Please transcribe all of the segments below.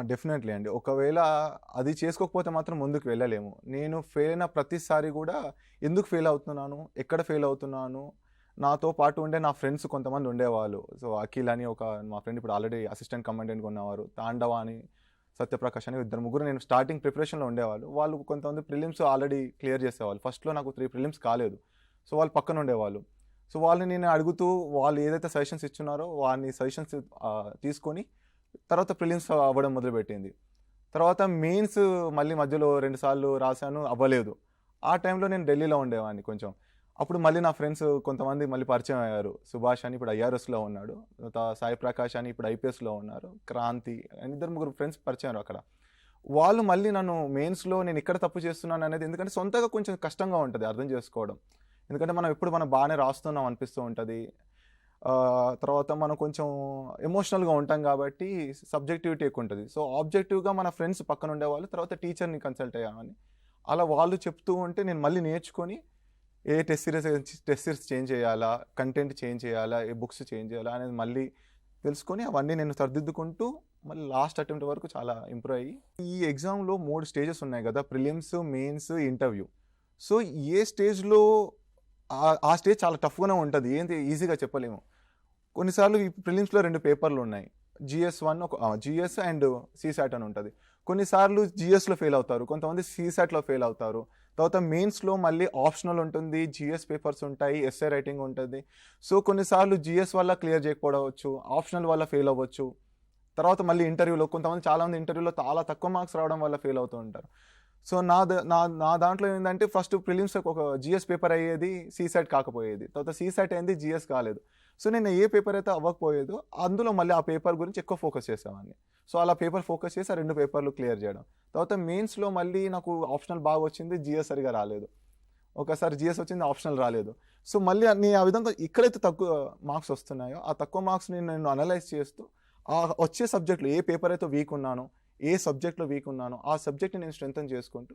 Definitely అండి. ఒకవేళ అది చేసుకోకపోతే మాత్రం ముందుకు వెళ్ళలేము. నేను ఫెయిల్ అయిన ప్రతిసారి కూడా ఎందుకు ఫెయిల్ అవుతున్నాను? ఎక్కడ ఫెయిల్ అవుతున్నాను? నాతో పాటు ఉండే నా ఫ్రెండ్స్ కొంతమంది ఉండేవాళ్ళు. సో అఖిల్ అని ఒక మా ఫ్రెండ్ ఇప్పుడు ఆల్రెడీ అసిస్టెంట్ కమాండెంట్గా ఉన్నవారు. తాండవ అని సత్యప్రకాష్ అని ఇద్దరు ముగ్గురు నేను స్టార్టింగ్ ప్రిపరేషన్లో ఉండేవాళ్ళు. వాళ్ళు కొంతమంది ప్రిలిమ్స్ ఆల్రెడీ క్లియర్ చేసేవాళ్ళు. ఫస్ట్లో నాకు త్రీ ప్రిలిమ్స్ కాలేదు. సో వాళ్ళు పక్కన ఉండేవాళ్ళు. సో వాళ్ళని నేను అడుగుతూ వాళ్ళు ఏదైతే సజెషన్స్ ఇచ్చున్నారో వారిని సజెషన్స్ తీసుకొని తర్వాత ప్రిలిమ్స్ అవ్వడం మొదలుపెట్టింది. తర్వాత మెయిన్స్ మళ్ళీ మధ్యలో రెండు సార్లు రాశాను అవ్వలేదు. ఆ టైంలో నేను ఢిల్లీలో ఉండేవాడిని కొంచెం. అప్పుడు మళ్ళీ నా ఫ్రెండ్స్ కొంతమంది మళ్ళీ పరిచయం అయ్యారు. సుభాష్ అని ఇప్పుడు ఐఆర్ఎస్లో ఉన్నాడు తర్వాత సాయి ప్రకాష్ అని ఇప్పుడు ఐపీఎస్లో ఉన్నారు క్రాంతి అని ఇద్దరు ముగ్గురు ఫ్రెండ్స్ పరిచయం అయ్యారు అక్కడ. వాళ్ళు మళ్ళీ నన్ను మెయిన్స్లో నేను ఇక్కడ తప్పు చేస్తున్నాను అనేది ఎందుకంటే సొంతగా కొంచెం కష్టంగా ఉంటుంది అర్థం చేసుకోవడం. ఎందుకంటే మనం ఎప్పుడు మనం బాగానే రాస్తున్నాం అనిపిస్తూ ఉంటుంది. తర్వాత మనం కొంచెం ఎమోషనల్గా ఉంటాం కాబట్టి సబ్జెక్టివిటీ ఎక్కువ ఉంటుంది. సో ఆబ్జెక్టివ్గా మన ఫ్రెండ్స్ పక్కన ఉండేవాళ్ళు తర్వాత టీచర్ని కన్సల్ట్ అయ్యామని. అలా వాళ్ళు చెప్తూ ఉంటే నేను మళ్ళీ నేర్చుకొని ఏ test series test series change చేయాలా కంటెంట్ చేంజ్ చేయాలా ఏ బుక్స్ చేంజ్ చేయాలా అనేది మళ్ళీ తెలుసుకొని అవన్నీ నేను సర్దిద్దుకుంటూ మళ్ళీ లాస్ట్ అటెంప్ట్ వరకు చాలా ఇంప్రూవ్ అయ్యి ఈ ఎగ్జామ్లో మూడు స్టేజెస్ ఉన్నాయి కదా ప్రిలిమ్స్ మెయిన్స్ ఇంటర్వ్యూ సో ఏ స్టేజ్లో ఆ- స్టేజ్ చాలా టఫ్గానే ఉంటుంది. ఏంటి ఈజీగా చెప్పలేము. కొన్నిసార్లు ఈ ప్రిలిమ్స్లో రెండు పేపర్లు ఉన్నాయి. జిఎస్ వన్ ఒక జిఎస్ అండ్ సిసాట్ అని ఉంటుంది. కొన్నిసార్లు జిఎస్లో ఫెయిల్ అవుతారు. కొంతమంది సిసాట్లో ఫెయిల్ అవుతారు. తర్వాత మెయిన్స్లో మళ్ళీ ఆప్షనల్ ఉంటుంది. జిఎస్ పేపర్స్ ఉంటాయి. ఎస్ఏ రైటింగ్ ఉంటుంది. సో కొన్నిసార్లు జిఎస్ వల్ల క్లియర్ చేయకపోవచ్చు. ఆప్షనల్ వల్ల ఫెయిల్ అవ్వచ్చు. తర్వాత మళ్ళీ ఇంటర్వ్యూలో కొంతమంది చాలామంది ఇంటర్వ్యూలో చాలా తక్కువ మార్క్స్ రావడం వల్ల ఫెయిల్ అవుతూ ఉంటారు. సో నా నా నా దాంట్లో ఏంటంటే ఫస్ట్ ప్రిలిమ్స్ ఒక జిఎస్ పేపర్ అయ్యేది సీసెట్ కాకపోయేది. తర్వాత సీసెట్ అయింది జిఎస్ కాలేదు. సో నేను ఏ పేపర్ అయితే అవ్వకపోయేదో అందులో మళ్ళీ ఆ పేపర్ గురించి ఎక్కువ ఫోకస్ చేసేవాడిని. సో అలా పేపర్ ఫోకస్ చేసి ఆ రెండు పేపర్లు క్లియర్ చేయడం. తర్వాత మెయిన్స్లో మళ్ళీ నాకు ఆప్షనల్ బాగా వచ్చింది జిఎస్ సరిగా రాలేదు. ఒకసారి జిఎస్ వచ్చింది ఆప్షనల్ రాలేదు. సో మళ్ళీ నేను ఆ విధంగా ఎక్కడైతే తక్కువ మార్క్స్ వస్తున్నాయో ఆ తక్కువ మార్క్స్ని నేను అనలైజ్ చేస్తూ ఆ వచ్చే సబ్జెక్టులు ఏ పేపర్ అయితే వీక్ ఉన్నానో ఏ సబ్జెక్ట్లో వీక్ ఉన్నానో ఆ సబ్జెక్ట్ని నేను స్ట్రెంగ్తన్ చేసుకుంటూ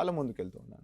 అలా ముందుకెళ్తూ ఉన్నాను.